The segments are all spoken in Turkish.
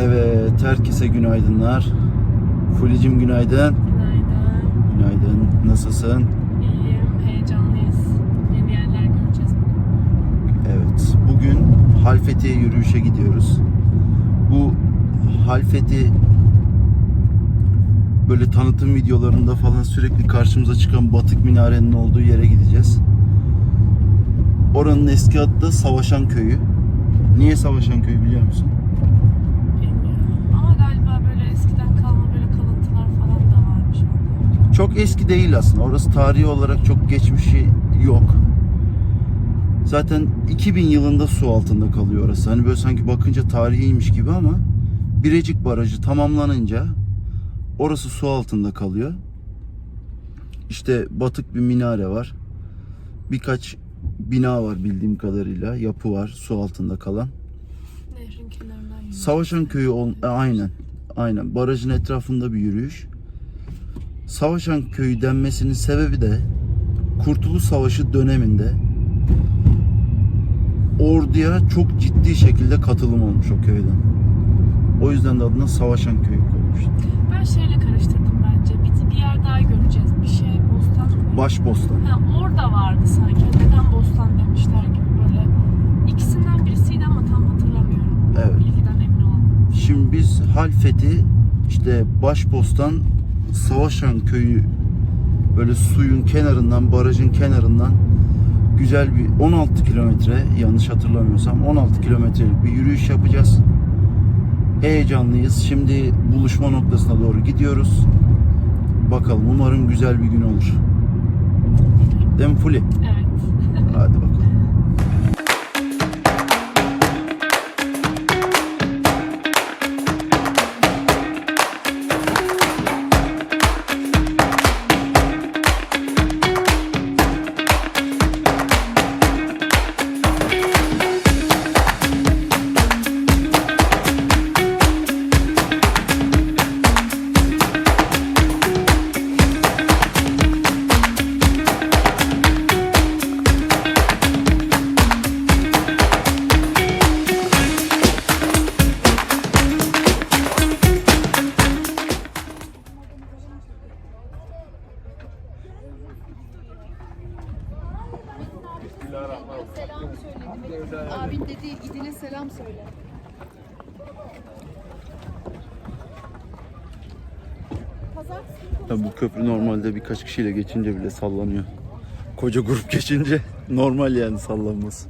Evet, herkese günaydınlar. Fulicim günaydın. Günaydın. Günaydın. Nasılsın? İyiyim. Heyecanlıyız. Yeni yerler göreceğiz bugün. Evet, bugün Halfeti'ye yürüyüşe gidiyoruz. Bu Halfeti böyle tanıtım videolarında falan sürekli karşımıza çıkan Batık Minare'nin olduğu yere gideceğiz. Oranın eski adı da Savaşan Köyü. Niye Savaşan Köyü biliyor musun? Bilmiyorum. Ama galiba böyle eskiden kalma böyle kalıntılar falan da varmış orada. Çok eski değil aslında. Orası tarihi olarak çok geçmişi yok. Zaten 2000 yılında su altında kalıyor orası. Hani böyle sanki bakınca tarihiymiş gibi ama Birecik Barajı tamamlanınca orası su altında kalıyor. İşte batık bir minare var. Birkaç bina var bildiğim kadarıyla. Yapı var su altında kalan. Nehrin kenarından. Savaşan köyü ol aynen. Aynen. Barajın etrafında bir yürüyüş. Savaşan köyü denmesinin sebebi de Kurtuluş Savaşı döneminde orduya çok ciddi şekilde katılım olmuş o köyden. O yüzden de adına Savaşan köyü koymuş. Ben şeyle karıştırdım bence. Bir, bir yer daha göreceğiz. Bir şey bostan mı? Başbostan. Ha, orada vardı sanki. Neden bostan demişler gibi böyle. İkisinden birisiydi ama tam hatırlamıyorum. Evet. Bilgiden emin olamam. Şimdi biz Halfeti işte Başbostan Savaşan köyü böyle suyun kenarından, barajın kenarından güzel bir 16 kilometre yanlış hatırlamıyorsam 16 kilometrelik bir yürüyüş yapacağız. Heyecanlıyız. Şimdi buluşma noktasına doğru gidiyoruz. Bakalım umarım güzel bir gün olur. Değil mi Fuli? Evet. Hadi bakalım. Tabii bu köprü normalde birkaç kişiyle geçince bile sallanıyor. Koca grup geçince normal yani sallanması.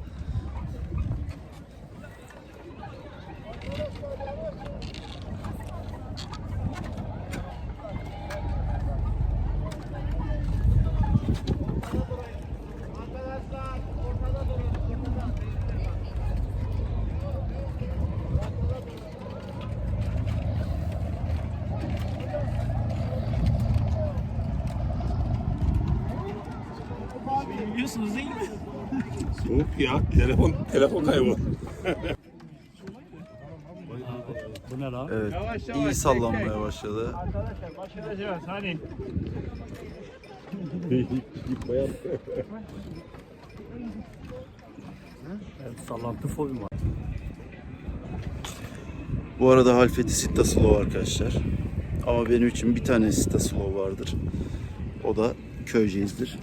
Bu ne lan? Evet. iyi sallanmaya başladı. Arkadaşlar başlayacağız hani. evet, sallantı fobim var. Bu arada Halfeti Sitta Slow arkadaşlar. Ama benim için bir tane Sitta Slow vardır. O da Köyceğiz'dir.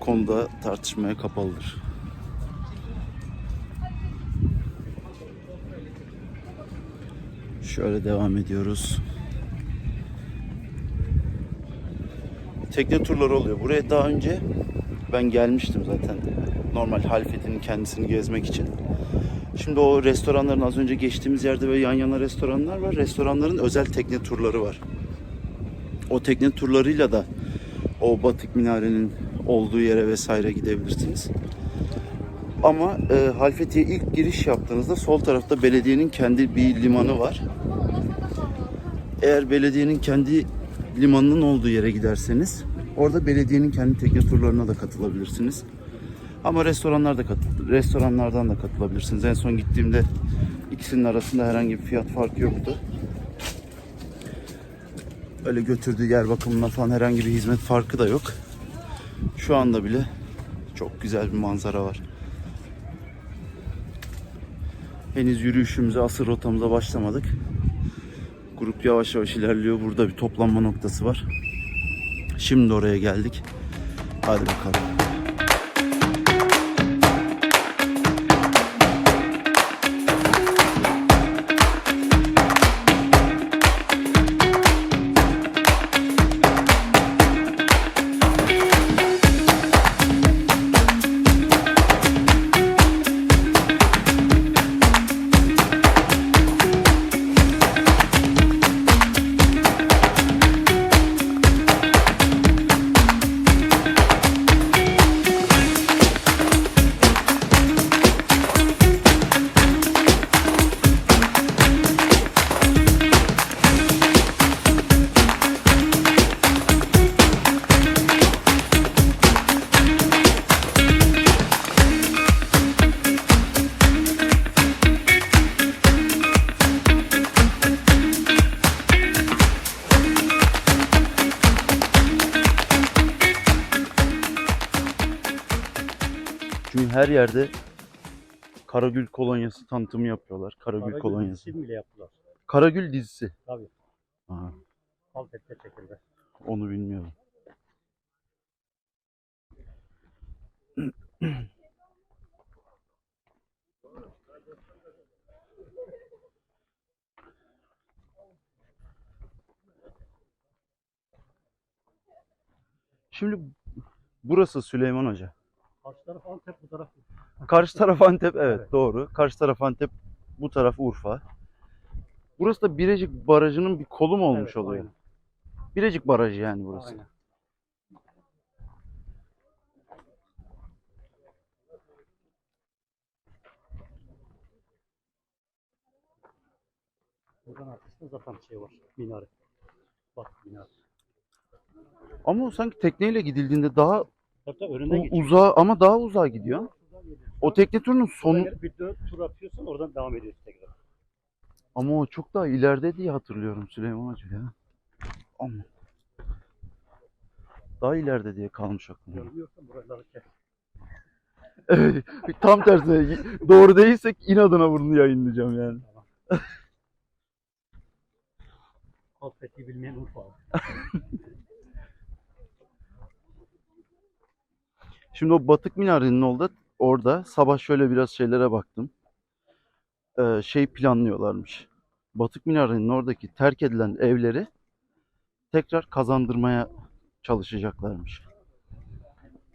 Konuda tartışmaya kapalıdır. Şöyle devam ediyoruz. Tekne turları oluyor. Buraya daha önce ben gelmiştim zaten. Normal Halfeti'nin kendisini gezmek için. Şimdi o restoranların az önce geçtiğimiz yerde böyle yan yana restoranlar var. Restoranların özel tekne turları var. O tekne turlarıyla da o Batık Minare'nin olduğu yere vesaire gidebilirsiniz. Ama e, Halfeti'ye ilk giriş yaptığınızda sol tarafta belediyenin kendi bir limanı var. Eğer belediyenin kendi limanının olduğu yere giderseniz orada belediyenin kendi tekne turlarına da katılabilirsiniz. Ama restoranlar restoranlardan da katılabilirsiniz. En son gittiğimde ikisinin arasında herhangi bir fiyat farkı yoktu. Öyle götürdüğü yer bakımından falan herhangi bir hizmet farkı da yok. Şu anda bile çok güzel bir manzara var. Henüz yürüyüşümüze, asıl rotamıza başlamadık. Grup yavaş yavaş ilerliyor. Burada bir toplanma noktası var. Şimdi oraya geldik. Hadi bakalım. Yerde Karagül kolonyası tanıtımı yapıyorlar. Karagül kolonyası. Film bile yaptılar. Karagül dizisi. Tabii. Aha, Halfette çekildi. onu bilmiyorum. Şimdi burası Süleyman Hoca. Karşı taraf Antep bu taraf. Karşı taraf Antep evet, Evet. doğru. Karşı taraf Antep, bu taraf Urfa. Burası da Birecik Barajı'nın bir kolu mu olmuş Evet, oluyor? aynen, Birecik Barajı yani burası. aynen. Buradan arkasında zaten şey var. Minare. Bak minare. Ama sanki tekneyle gidildiğinde daha Tabii tabii önünden uzağa ama daha uzağa gidiyor. O tekne turunun sonu bir dön, tur atıyorsun oradan devam ediyorsun tekrar. ama o çok daha ileride diye hatırlıyorum Süleyman Hoca ya. Ama daha ileride diye kalmış aklımda. Görmüyorsan buraları kes. Evet, tam tersine doğru değilsek inadına bunu yayınlayacağım yani. Halfeti bilmeyen Urfa. Şimdi o batık minarenin orada, orada sabah şöyle biraz şeylere baktım. Ee, şey planlıyorlarmış. Batık minarenin oradaki terk edilen evleri tekrar kazandırmaya çalışacaklarmış.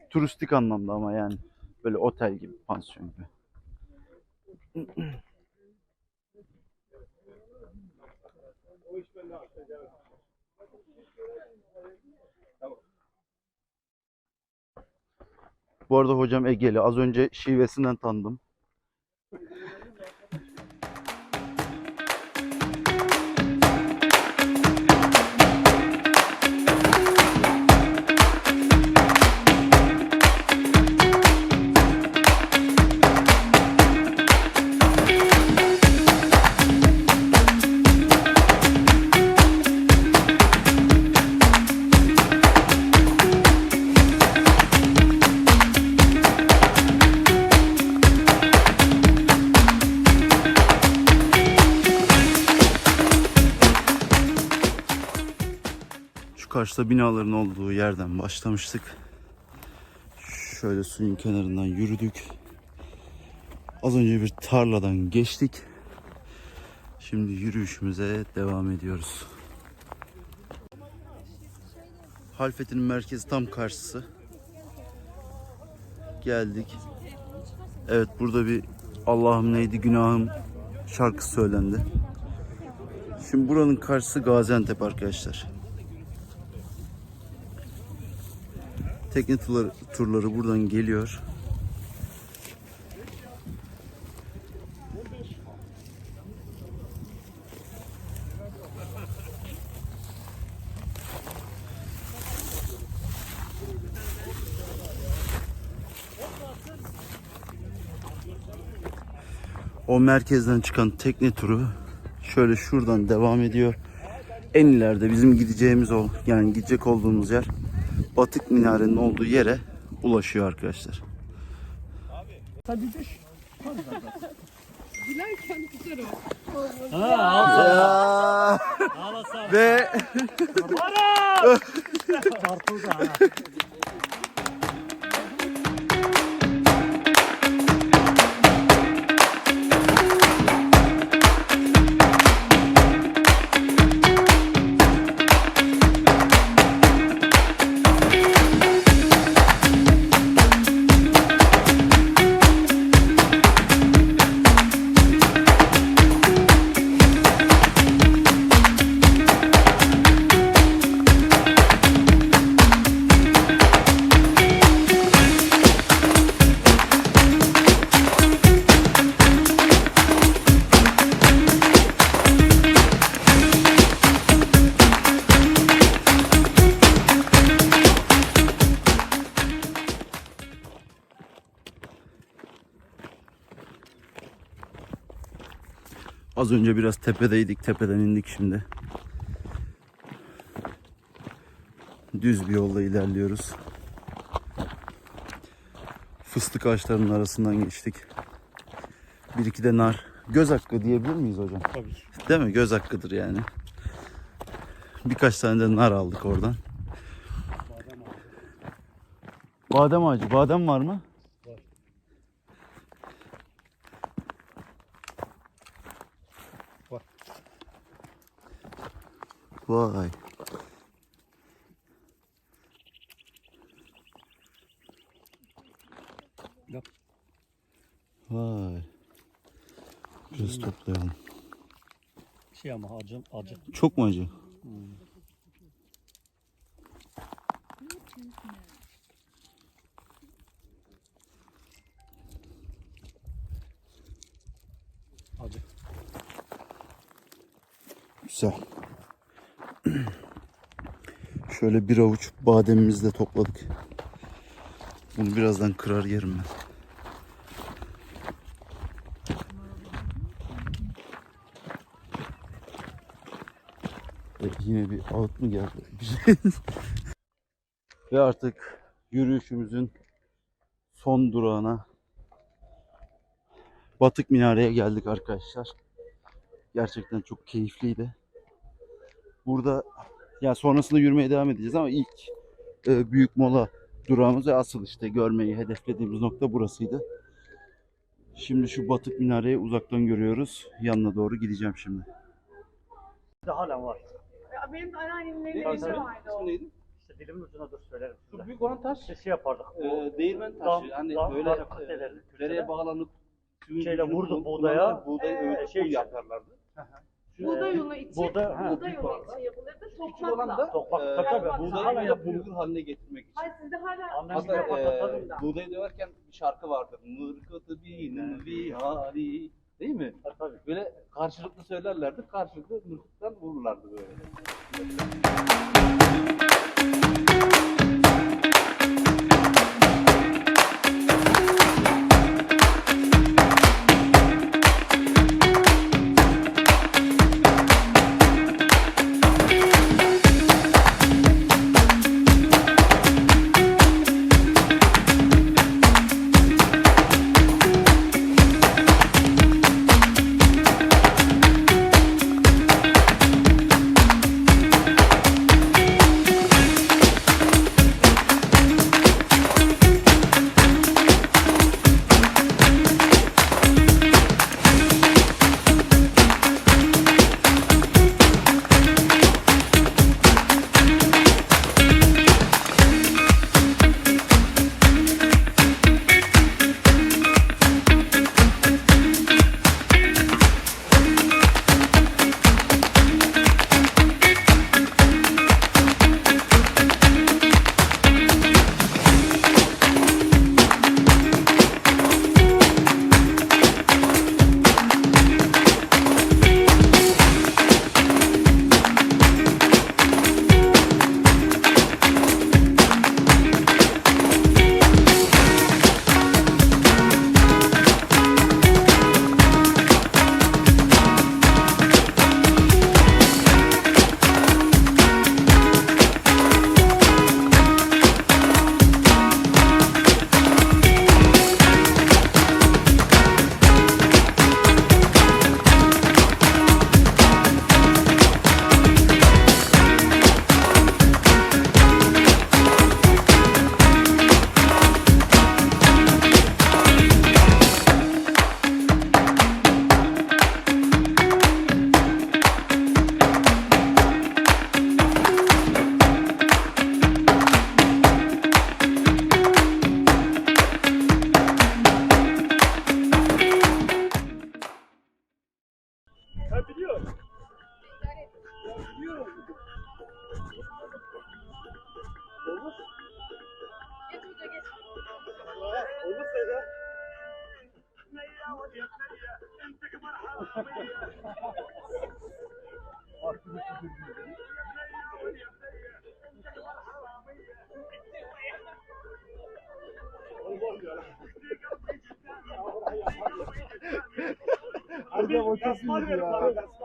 Turistik anlamda ama yani böyle otel gibi, pansiyon gibi. Bu arada hocam Egeli. Az önce şivesinden tanıdım. Karşıda binaların olduğu yerden başlamıştık. Şöyle suyun kenarından yürüdük. Az önce bir tarladan geçtik. Şimdi yürüyüşümüze devam ediyoruz. Halfeti'nin merkezi tam karşısı. Geldik. Evet burada bir Allah'ım neydi günahım şarkısı söylendi. Şimdi buranın karşısı Gaziantep arkadaşlar. Tekne turları, turları buradan geliyor. O merkezden çıkan tekne turu şöyle şuradan devam ediyor. En ileride bizim gideceğimiz o yani gidecek olduğumuz yer Batık Minare'nin olduğu yere ulaşıyor arkadaşlar. Gülerken tutar o. Ya. Ve Çarpıldı ha. Az önce biraz tepedeydik. Tepeden indik şimdi. Düz bir yolda ilerliyoruz. Fıstık ağaçlarının arasından geçtik. Bir iki de nar. Göz hakkı diyebilir miyiz hocam? Tabii. Değil mi? Göz hakkıdır yani. Birkaç tane de nar aldık oradan. Badem ağacı. Badem var mı? Var. Var. Vay. Yap. Vay. Biraz toplayalım. Şey ama acı, acı. Çok mu acı? Acı. Güzel. Şöyle bir avuç bademimizi de topladık. Bunu birazdan kırar yerim ben. E, yine bir ağıt mı geldi? Şey. Ve artık yürüyüşümüzün son durağına Batık Minare'ye geldik arkadaşlar. Gerçekten çok keyifliydi. Burada ya sonrasında yürümeye devam edeceğiz ama ilk e, büyük mola durağımız ve asıl işte görmeyi hedeflediğimiz nokta burasıydı. Şimdi şu batık minareyi uzaktan görüyoruz. Yanına doğru gideceğim şimdi. De halen var. Benim de anneannemin evinde vardı o. İşte dilimin ucuna dur söylerim size. Şu büyük olan taş İşte şey yapardık. e, değirmen Dam- taşı. Hani dam- böyle dam- e, dereye bağlanıp Şeyle vurdu buğdaya, buğdayı e, şey yaparlardı. Buğday unu için, Buğday- ha, buğday unu için yapılırdı. küçük olan Toprakla. da Toprak, e, tabii, tabii. buğdayı Hala böyle yapıyor. bulgur haline getirmek için. Hayır sizde hala Annem Hatta gidiyor, e, patlatalım da. buğdayı döverken bir şarkı vardır. Mırkıtı binin vi hali. Değil mi? Ha, Tabii. Böyle karşılıklı söylerlerdi. Karşılıklı mırkıktan vururlardı böyle.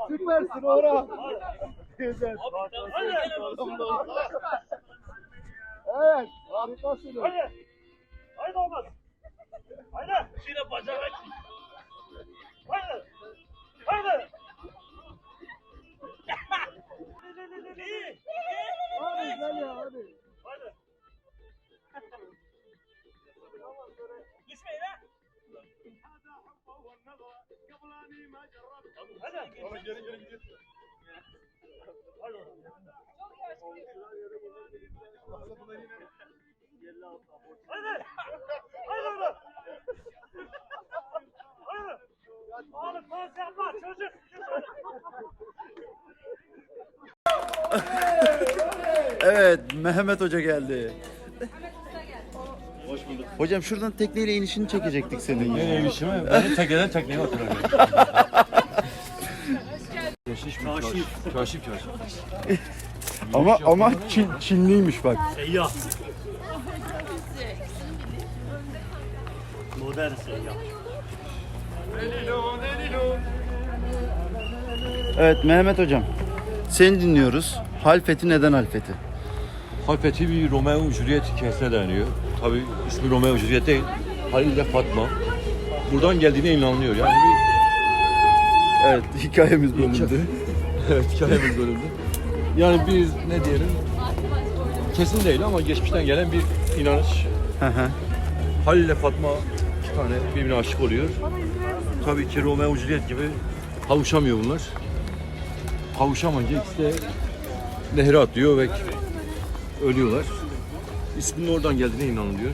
Süpersin Orhan. Evet, harikasın. Haydi olmaz. Haydi. Şöyle bacağı aç. Haydi. Haydi. Hadi gel ya hadi. Hadi. Hadi. Ona geri geri gidiyor. Hadi. Hadi. Hadi oğlum. Hadi. Oğlum fazla yapma çocuk. Evet, Mehmet Hoca geldi. Hoş bulduk. Hocam şuradan tekneyle inişini çekecektik senin. Ne işim mi? Ben de tekneden tekneye oturuyorum. Kaşif, kaşif, kaşif. Ama ama Çin, Çinliymiş bak. Seyyah. Modern seyyah. Evet Mehmet Hocam. Seni dinliyoruz. Halfeti neden Halfeti? Halfeti bir Romeo Juliet hikayesine dayanıyor. Tabii ismi Romeo Juliet değil. Halil ile Fatma. Buradan geldiğine inanılıyor. Yani bir Evet hikayemiz bölündü. evet, hikayemiz bölümde. Yani biz ne diyelim? Kesin değil ama geçmişten gelen bir inanış. Halil ile Fatma iki tane birbirine aşık oluyor. Tabii ki Romeo Juliet gibi kavuşamıyor bunlar. Kavuşamayınca ikisi de nehre atlıyor ve ölüyorlar. İsminin oradan geldiğine inanılıyor.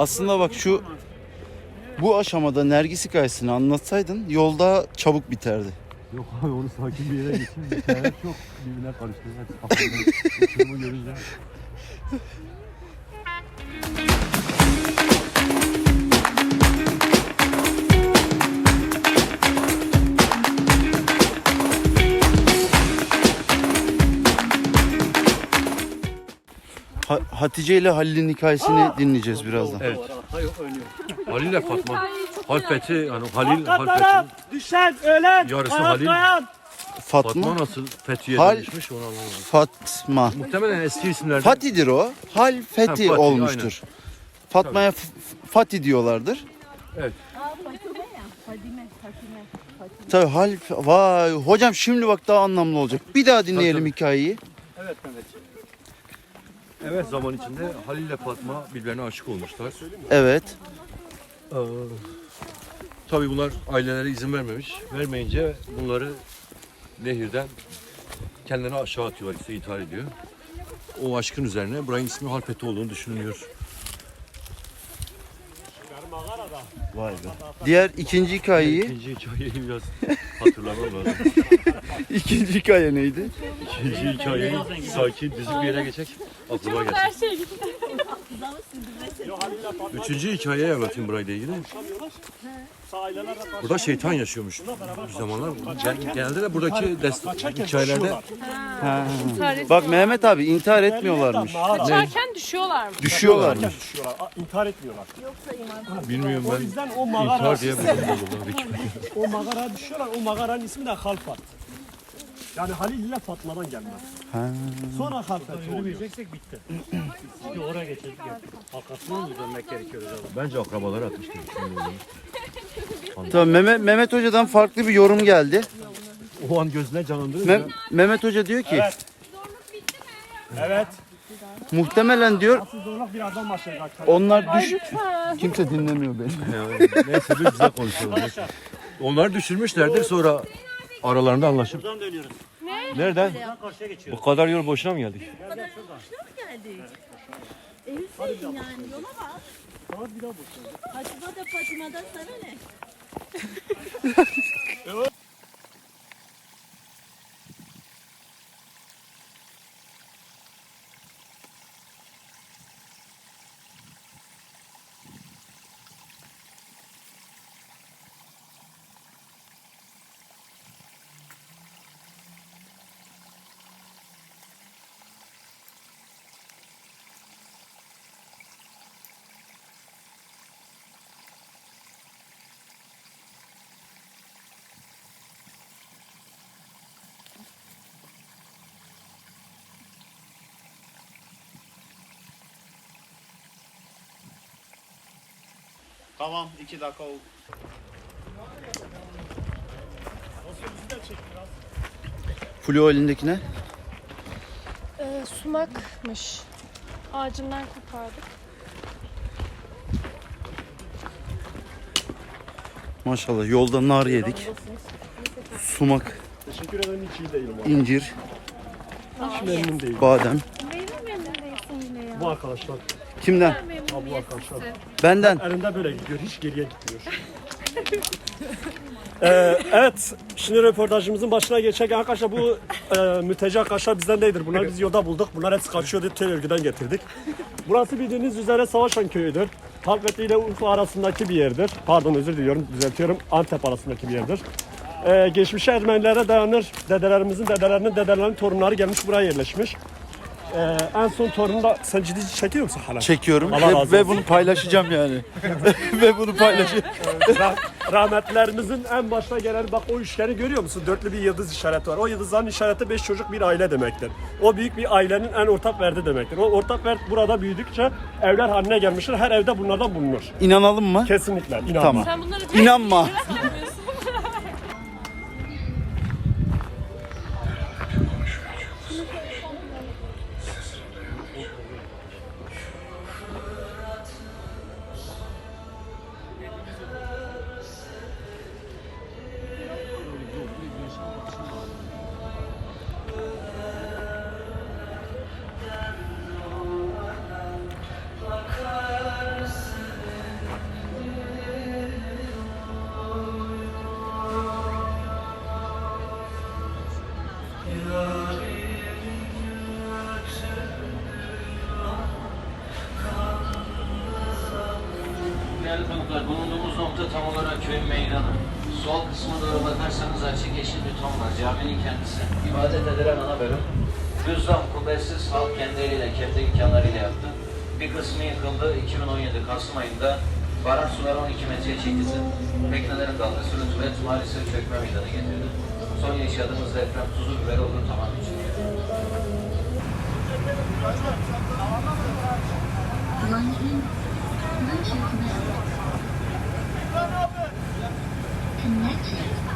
Aslında bak şu bu aşamada Nergis hikayesini anlatsaydın yolda çabuk biterdi. Yok abi onu sakin bir yere geçin. Hikayeler çok birbirine karıştı. Hepsi kafamda. Ha- Hatice ile Halil'in hikayesini dinleyeceğiz birazdan. Evet. Halil ile Fatma. Halfeti yani Halil, Halfeti. düşen ölen Yarısı Halil. Fatma, Fatma nasıl Fethiye'den Hal- düşmüş onu anlamadım. Fatma. Muhtemelen eski isimlerden. Fati'dir o. Hal Fethi Ha, Fatih, olmuştur. Fatma'ya F- Fatih diyorlardır. Evet. Tabii hal vay hocam şimdi bak daha anlamlı olacak. Bir daha dinleyelim hikayeyi. Evet Mehmetciğim. Evet zaman içinde Halil ile Fatma birbirlerine aşık olmuşlar. Evet. Ee, tabii bunlar aileleri izin vermemiş. Vermeyince bunları nehirden kendilerine aşağı atıyorlar. İşte intihar ediyor. O aşkın üzerine Brian ismi Halfeti olduğunu düşünülüyor. Vay be. Diğer ikinci hikayeyi, İkinci hikayeyi biraz hatırlamam lazım. ikinci hikaye neydi? İkinci hikayeyi sakin düzgün bir yere geçecek. Aklıma gelsin. Her şey gitti. Üçüncü hikayeyi anlatayım burayla ilgili. Burada şeytan yaşıyormuş bir zamanlar. Gel, genelde de buradaki dest hikayelerde Bak Mehmet abi intihar etmiyorlarmış. Kaçarken düşüyorlarmış. Düşüyorlarmış. düşüyorlar. a- İntihar etmiyorlar. bilmiyorum O ben yüzden o mağara, intihar diye vallahi. o mağaraya düşüyorlar. O mağaranın ismi de Halfat. Yani Halil ile Fatma'dan gelme. Sonra Halfat oluyor. Yürümeyeceksek bitti. Bir oraya geçelim. Arkasından mı dönmek gerekiyor acaba? Bence akrabaları atmıştır. Tamam Mehmet, Mehmet Hoca'dan farklı bir yorum geldi. O an gözüne canlandırır. Me- Mehmet Hoca diyor ki Evet. Evet. muhtemelen diyor Asıl zorluk birazdan başlayacak. onlar düş... Kimse dinlemiyor beni. Neyse biz bize konuşalım. Onlar düşürmüşlerdir sonra aralarında anlaşıp. Buradan dönüyoruz. Nereden? Buradan karşıya geçiyoruz. Bu kadar yol boşuna mı geldik? Evi yani yola bak. Fatma'da Fatma'da sana ne? Evet. Tamam iki dakika oldu. Flu elindeki ne? Ee, sumakmış. Ağacından kopardık. Maşallah yolda nar yedik. Sumak, Teşekkür ederim hiç iyi değilim. incir, Hiç memnun değilim. badem. Bu arkadaşlar. Kimden? Ha, bu arkadaşlar. Benden. Elinde böyle gidiyor. Hiç geriye gitmiyor. Ee, evet, şimdi röportajımızın başına geçerken arkadaşlar bu e, mülteci arkadaşlar bizden değildir. Bunları biz yolda bulduk. Bunlar hepsi kaçıyordu. Tel örgüden getirdik. Burası bildiğiniz üzere Savaşan köyüdür. Halketi ile Urfa arasındaki bir yerdir. Pardon özür diliyorum, düzeltiyorum. Antep arasındaki bir yerdir. Ee, geçmişe Ermenilere dayanır. Dedelerimizin, dedelerinin, dedelerinin torunları gelmiş buraya yerleşmiş. Ee, en son torunu da sen ciddi çekiyor musun hala? Çekiyorum Allah razı ve, olsun. ve bunu paylaşacağım yani. ve bunu paylaşacağım. Rah- rahmetlerimizin en başta gelen bak o üçgeni görüyor musun? Dörtlü bir yıldız işareti var. O yıldızların işareti beş çocuk bir aile demektir. O büyük bir ailenin en ortak verdi demektir. O ortak vert burada büyüdükçe evler haline gelmiştir. Her evde bunlardan bulunur. İnanalım mı? Kesinlikle. İnanma. Tamam. Sen bunları İnanma. Değerli kırıldı. Sürüntü ve maalesef çökme meydana getirdi. Son yaşadığımız deprem tuzu biberi olur tamam için. Connected.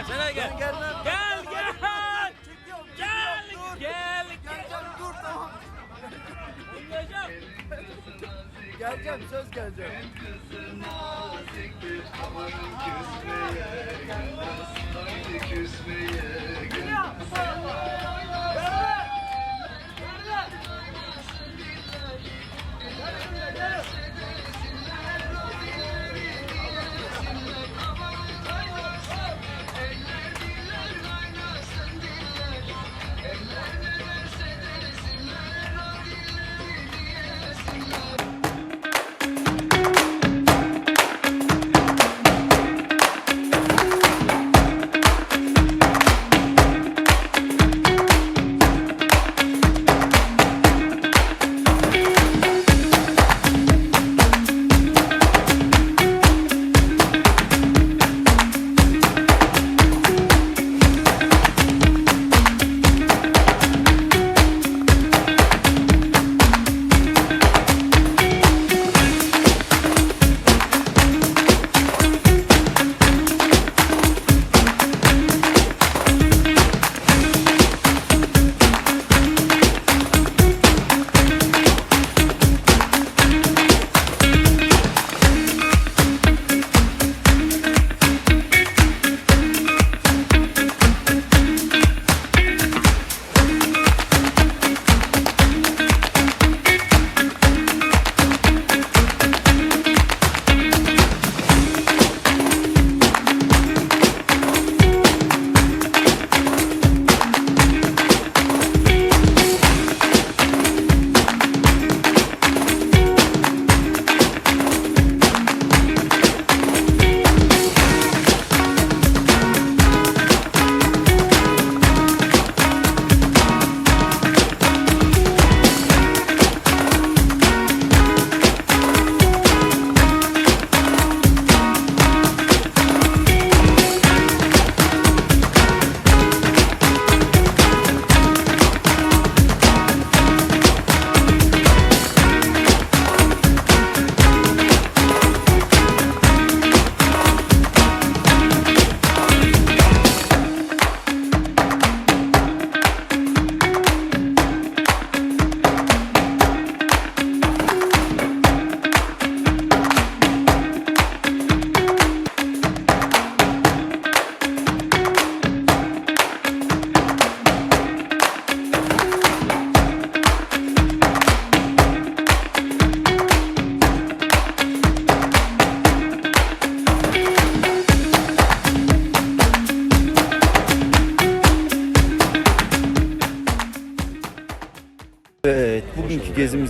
Gel sana gel. Gel gel. Gel gel. Gel gel. Dur tamam. Geleceğim söz geleceğim. Evet,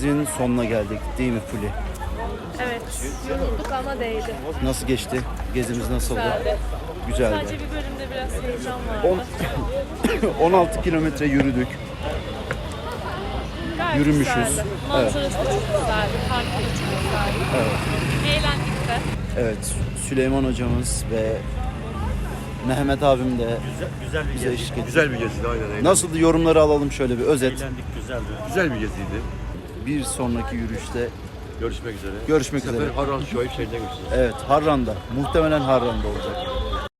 gezimizin sonuna geldik değil mi Fuli? Evet. Yorulduk ama değdi. Nasıl geçti? Gezimiz nasıldı? Güzeldi. Güzeldi. Sadece bir bölümde biraz heyecan vardı. On- 16 kilometre yürüdük. Gayet yürümüşüz. Güzeldi. Manzarası da çok güzeldi. Parkı da çok güzeldi. Eğlendik de. Evet, Süleyman hocamız ve Mehmet abim de Güzel, güzel bir bize gezi. eşlik etti. Güzel bir geziydi aynen. aynen. Nasıldı yorumları alalım şöyle bir özet. Eğlendik güzeldi. Güzel bir geziydi. Bir sonraki yürüyüşte Görüşmek üzere. görüşmek üzere. Harran Şuayb şehrine görüşeceğiz. Evet, Harran'da. Muhtemelen Harran'da olacak.